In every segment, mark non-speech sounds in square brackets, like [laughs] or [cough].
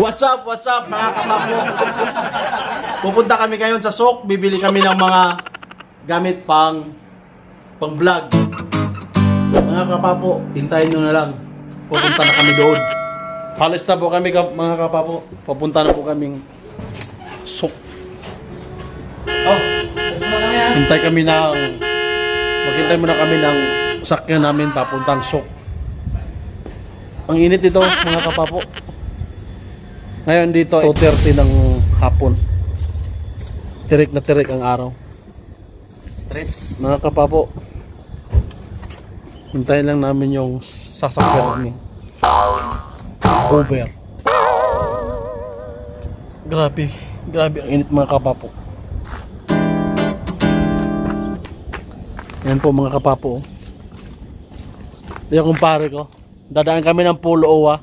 What's up, what's up mga kapapo? Pupunta kami ngayon sa sok, bibili kami ng mga gamit pang pang vlog. Mga kapapo, hintayin nyo na lang. Pupunta na kami doon. Palis na po kami ka- mga kapapo. Pupunta na po kaming sok. Oh, hintay kami ng maghintay muna kami ng sakyan namin papuntang sok. Ang init ito mga kapapo. Ngayon dito, 2.30 ng hapon. Tirik na tirik ang araw. Stress. Mga kapapo, hintayin lang namin yung sasakyan ni Uber. Grabe, grabe ang init mga kapapo. Yan po mga kapapo. Yung kumpare ko. Dadaan kami ng Pulo Owa.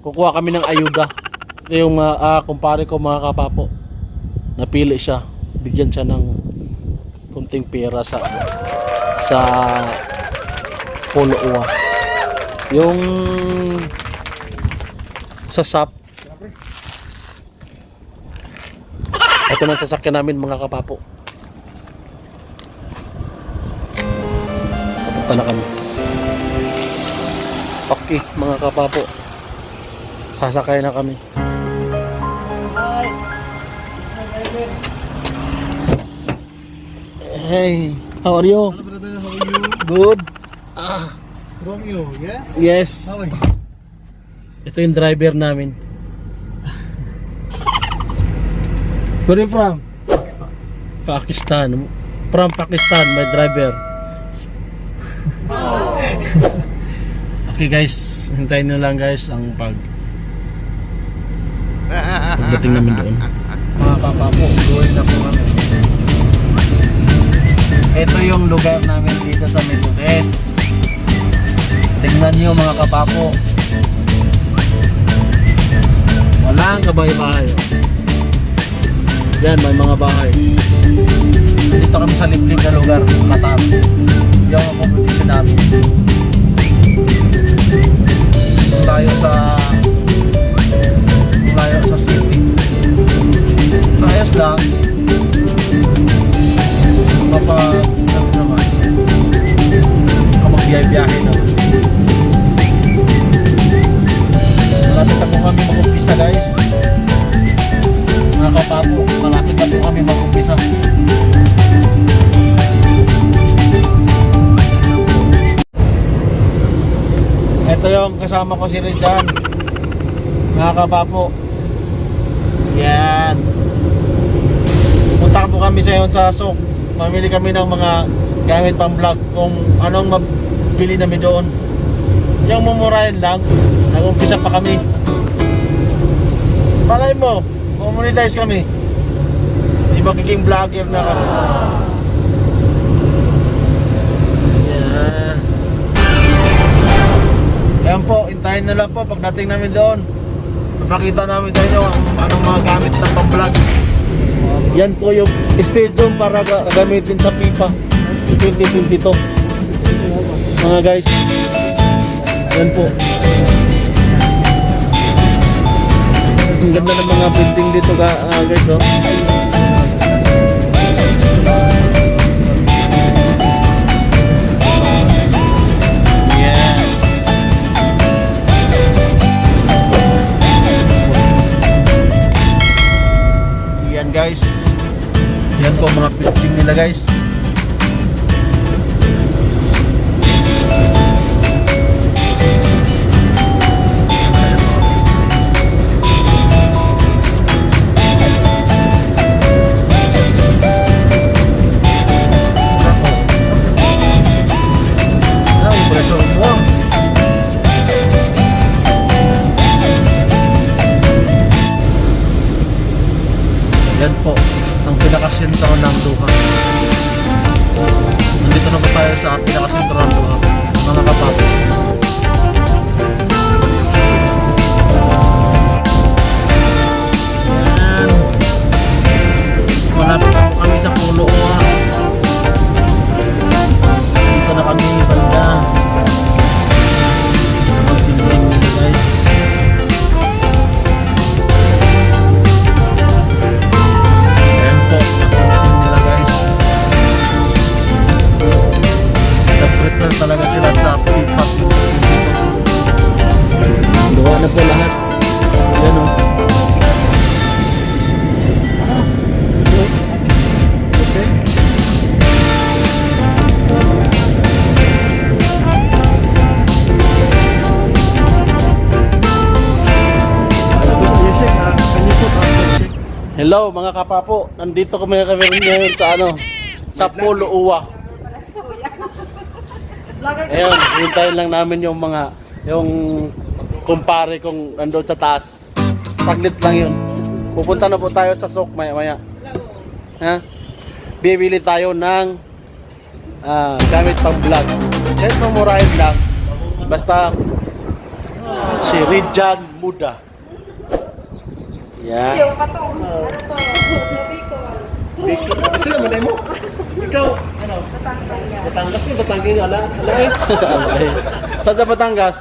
Kukuha kami ng ayuda. Yung mga ah, kumpare ko mga kapapo. Napili siya. Bigyan siya ng kunting pera sa sa Pulo Owa. Yung sa SAP. Ito na sasakyan namin mga kapapo. Papunta na kami. Okay, mga kapapo. Sasakay na kami. Hey, how are you? Hello brother, how are you? Good. Romeo, yes? Yes. How are you? Ito yung driver namin. Where are you from? Pakistan. Pakistan. From Pakistan, my driver. [laughs] okay guys, hintayin nyo lang guys ang pag pagdating namin doon. Mga papapo, doon na po kami. Ito yung lugar namin dito sa Medures. Tingnan nyo mga kapapo. Walang kabay-bahay. Yan, may mga bahay. Dito kami sa liblib na lugar, Qatar. Yung accommodation namin. Tayo sa tayo sa city. Ayos lang. Kasama ko si Rijan. Mga kapapo. Yan. Punta po kami sa yun sa Sok. Mamili kami ng mga gamit pang vlog kung anong mabili namin doon. Yung mumurahin lang, nag-umpisa pa kami. Malay mo, monetize kami. Di magiging vlogger na kami. Na lang po pagdating namin doon. Papakita namin sa inyo ang anong mga gamit na pang-vlog. Yan po yung stadium para ga- gamitin sa FIFA 2022. Mga guys. Yan po. Ang ganda ng mga building dito ah, guys oh. Guys. talaga sila sa pick-up Gawa na po lahat. Oh. Hello mga kapapo, nandito kami kami ngayon sa ano, sa Polo Uwa. Ayun, [laughs] hintayin lang namin yung mga, yung kumpare kong nandun sa taas. Saglit lang yun. Pupunta na po tayo sa sok maya maya. Ha? Bibili tayo ng ah, gamit pang vlog. Kahit mamurahin lang. Basta si Rijan Muda. Yan. Yung patong. Ano to? Bicol. Kasi naman mo. Ikaw, ano? Batangas. Batangas eh, Batangas ala. Ala eh. [laughs] Saan sa Batangas?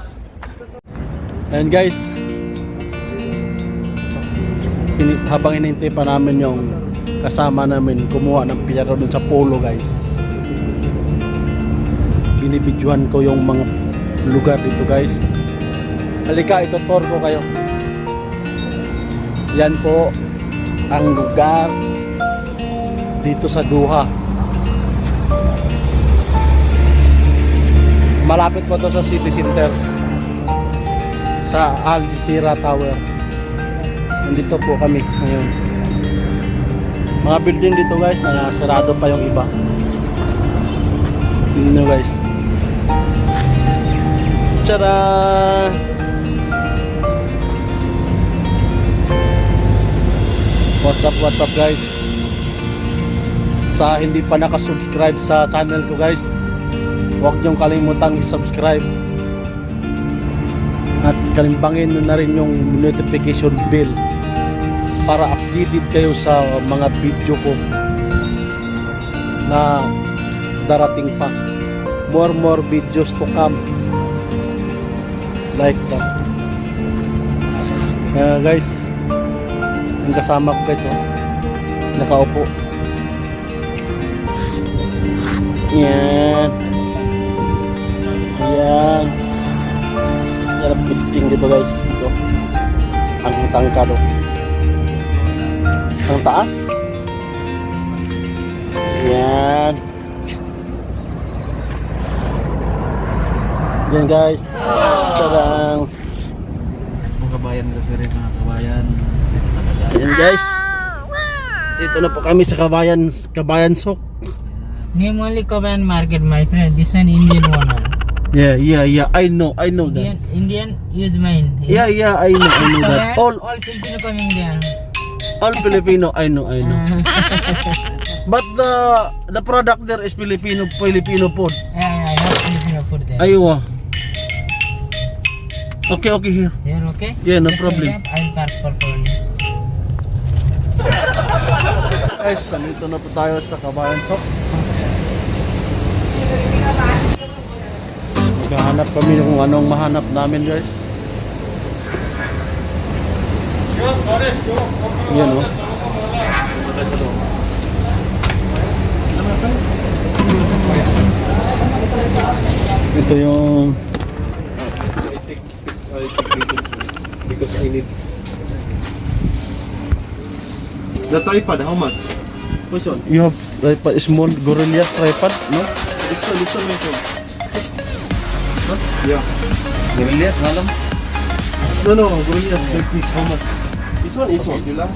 And guys, ini, habang inintay pa namin yung kasama namin kumuha ng piyaro dun sa polo guys. Binibidyohan ko yung mga lugar dito guys. Halika, ito tour ko kayo. Yan po ang lugar dito sa Duha. Malapit po to sa city center. Sa Al Jazeera Tower. Nandito po kami ngayon. Mga building dito guys, nakasarado pa yung iba. Yun nyo guys. Tara! What's up, what's up guys? Sa hindi pa nakasubscribe sa channel ko guys, huwag niyong kalimutang i-subscribe. At kalimbangin na rin yung notification bell para updated kayo sa mga video ko na darating pa. More more videos to come. Like that. Kaya guys yung kasama ko guys oh, nakaupo. Yan yan yan ang building dito guys so, ang tangkado ang taas yan yan guys tarang Mga kabayan ko sa rin, mga kabayan. Dito sa Cagayan. yan guys dito na po kami sa Kabayan Kabayan Sok Name only Koban market, my friend. This one Indian owner. Yeah yeah yeah I know I know Indian, that Indian use mine. yeah yeah I know I know that all all Filipino coming there. all Filipino I know I know [laughs] but the the product there is Filipino Filipino food yeah, yeah, I have Filipino food there. Aywa. Okay, okay here. You're okay? Yeah, no Just problem. I'll park for phone. Guys, nandito na po tayo sa Kabayan Sok. Maghahanap kami kung anong mahanap namin guys. Yan o. Ito yung I take, I take videos because I need. The tripod, how much? Which one? you have tripod, small gorilla tripod, no? This one, this one, which one? Huh? Yeah. Gorillas, malam. No, no, Gorillas, like this, how much? This one is one. Dila.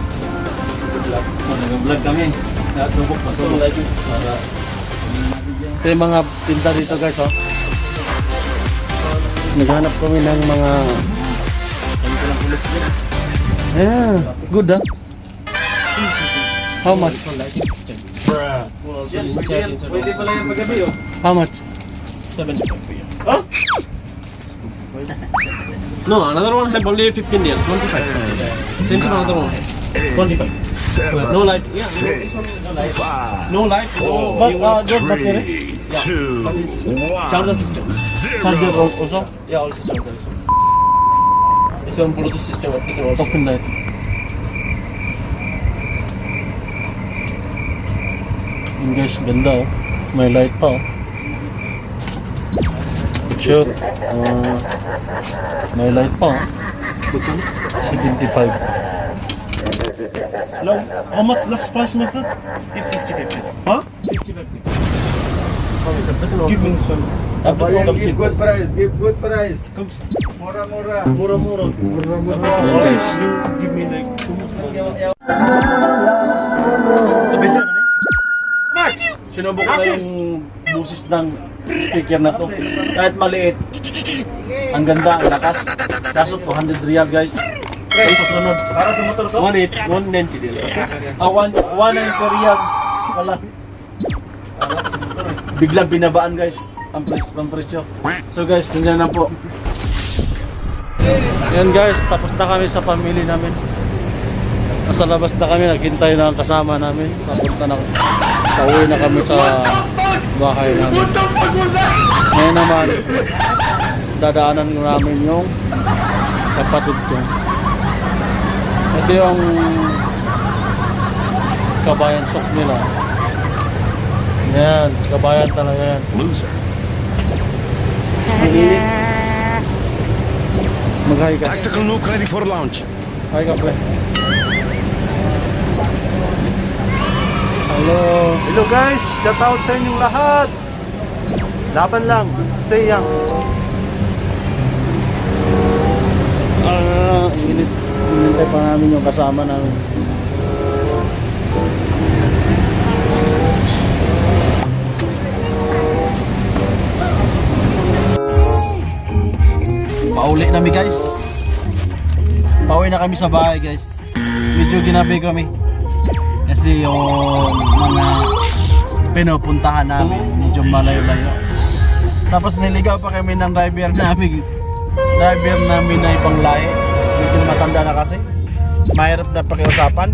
Nag-vlog kami. Nasubok pa. Subok lagi. Para... Ito yung mga tinta dito guys, oh. Naghanap kami ng mga... Yeah, good ah. How much? Oh. How much? Huh? No, another one have only 15 real, 25. Same to another one. 25. No light. Yeah, no, this one no light. No light. No, But, you uh, want good battery? charger system. Charger also? Yeah, also charger system. This one Bluetooth system working also. Open light. Yun guys, ganda oh. May light pa Shoot. Uh, may light pa. 75. Hello? How much last price, my friend? Give 60 50. Huh? 60 Give me this ah, give good price, give good price. Come. Mura, mura. Mura, mura. Mura, mura. Give me like two more. Eh? Sinubok na yung busis ng speaker na to. Kahit maliit. Ang ganda, ang lakas. Kaso 200 real guys. Ay, susunod. Para sa motor to? 180, 190 deal. Ah, 190 real. Wala. Biglang binabaan guys. Ang presyo, ang presyo. So guys, tingnan na po. Yan guys, tapos na kami sa family namin. Nasa labas na kami, naghintay na ang kasama namin. Tapos na, pauwi na kami sa bahay namin. Ngayon naman, dadaanan namin yung kapatid ko. Ito yung kabayan sok nila. Yan, kabayan talaga yan. Loser. Mag-hi ka. Tactical nuke ready for launch. Hi ka, pre. Hello. Hello guys, shout out sa inyong lahat. Laban lang, stay young. Ah, init. Inintay pa namin yung kasama namin. Pauli kami guys. Pauwi na kami sa bahay guys. Medyo ginabi kami. Kasi yung mga pinupuntahan namin medyo malayo-layo. Tapos niligaw pa kami ng driver namin. Driver namin na ibang lahi. Medyo matanda na kasi. Mahirap na pakiusapan.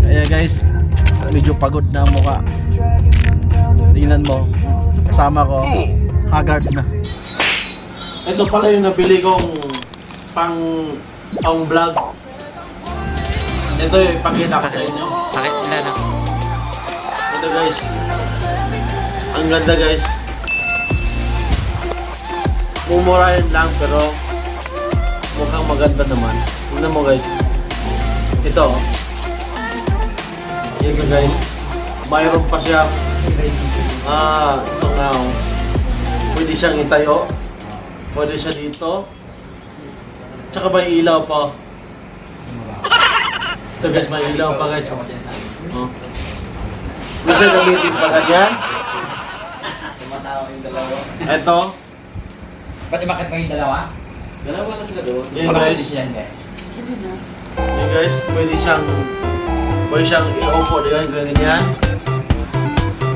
Kaya guys, medyo pagod na mukha. Tingnan mo, kasama ko, haggard na. Ito pala yung nabili kong pang pang vlog. Ito yung ipakita ko sa inyo. Lang? Ito guys. Ang ganda guys. Mumurahin lang pero mukhang maganda naman. Tignan mo guys. Ito. Ito guys. Mayroon pa siya. Ah, ito nga oh. Pwede siyang itayo. Pwede siya dito. Tsaka may ilaw pa. Ito guys, may ilaw pa guys. Oh. Gusto gamitin pa ganyan? Ito. Pati bakit pa yung dalawa? Yan guys. Yan guys. Yan guys, pwede siyang pwede siyang i-opo ganyan ganyan.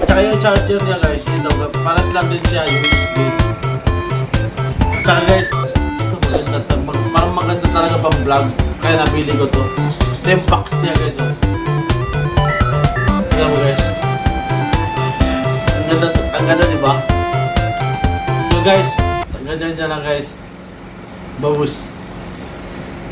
Tsaka yung charger niya guys, ito parat lang din siya USB. Tsaka guys, ito maganda parang maganda talaga pang vlog. Kaya nabili ko to. Ito yung box niya guys. Oh. Ganda, ang ganda di ba? So guys, ang ganda niya lang guys. Babus.